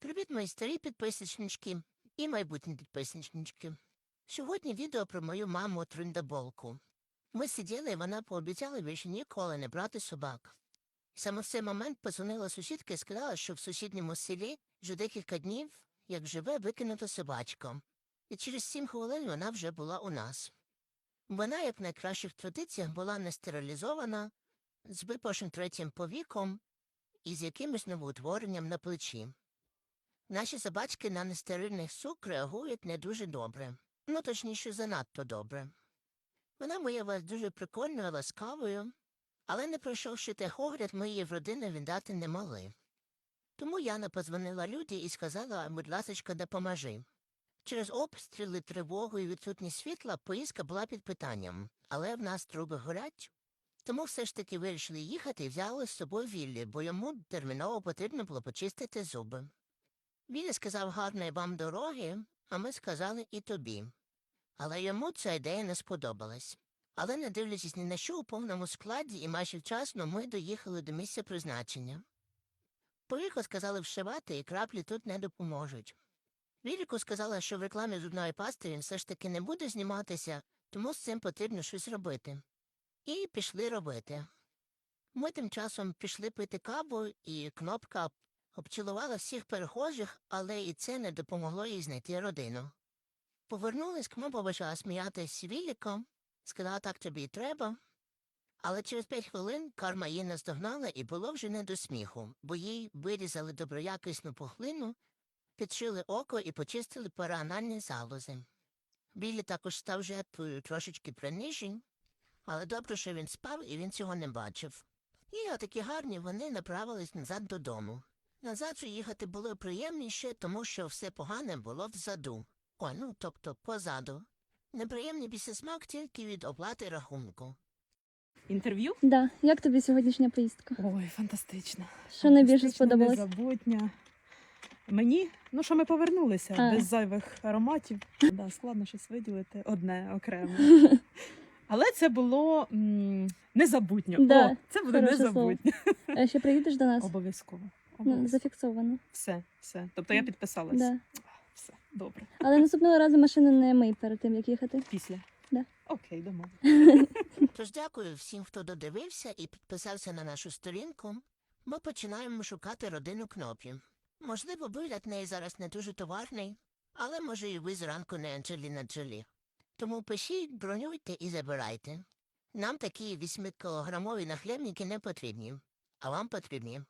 Привіт, мої старі підписнички і майбутні підписнички. Сьогодні відео про мою маму Триндаболку. Ми сиділи, і вона пообіцяла більше ніколи не брати собак. Саме в цей момент позвонила сусідка і сказала, що в сусідньому селі вже декілька днів, як живе, викинута собачка. І через сім хвилин вона вже була у нас. Вона, як в найкращих традиціях, була не стерилізована, з випавшим третім повіком і з якимось новоутворенням на плечі. Наші собачки на нестерильний сук реагують не дуже добре, ну точніше, занадто добре. Вона виявилась дуже прикольною, ласкавою, але не пройшовши техогляд, ми її в родину віддати не могли. Тому Яна позвонила люди і сказала, будь ласочка, допоможи. Через обстріли, тривогу і відсутність світла поїздка була під питанням, але в нас труби горять. Тому все ж таки вирішили їхати і взяли з собою Віллі, бо йому терміново потрібно було почистити зуби. Віллі сказав гарної вам дороги, а ми сказали і тобі. Але йому ця ідея не сподобалась. Але, не дивлячись ні на що у повному складі і майже вчасно, ми доїхали до місця призначення. Повіку сказали вшивати, і краплі тут не допоможуть. Віліку сказала, що в рекламі зубної пасти він все ж таки не буде зніматися, тому з цим потрібно щось робити. І пішли робити. Ми тим часом пішли пити каву, і кнопка обчілувала всіх перехожих, але і це не допомогло їй знайти родину. Повернулись, кнопа почала сміятися з Віліком, сказала, так тобі й треба. Але через п'ять хвилин карма її наздогнала і було вже не до сміху, бо їй вирізали доброякісну пухлину, підшили око і почистили параанальні залози. Білі також став жертвою трошечки принижень, але добре, що він спав і він цього не бачив. І отакі гарні вони направились назад додому. Назад же їхати було приємніше, тому що все погане було взаду. О, ну, тобто позаду. Неприємний післясмак тільки від оплати рахунку. Інтерв'ю? Да. Як тобі сьогоднішня поїздка? Ой, фантастично. Що найбільше сподобалось? Незабутня. Мені, ну що ми повернулися А. без зайвих ароматів. Да, складно щось виділити одне окремо. Але це було м, незабутньо. Да, О, це буде хороше незабутньо. А ще приїдеш до нас? Обов'язково. Ну, Обов'язково. зафіксовано. Все, все. Тобто я підписалась. Да. Все, добре. Але наступного разу машину не мий перед тим, як їхати. Після. Да. Окей, домовились. Тож дякую всім, хто додивився і підписався на нашу сторінку. Ми починаємо шукати родину кнопі. Можливо, вигляд неї зараз не дуже товарний, але може і ви зранку не Анджеліна Джолі. Тому пишіть, бронюйте і забирайте. Нам такі 8-кілограмові нахлебники не потрібні, а вам потрібні.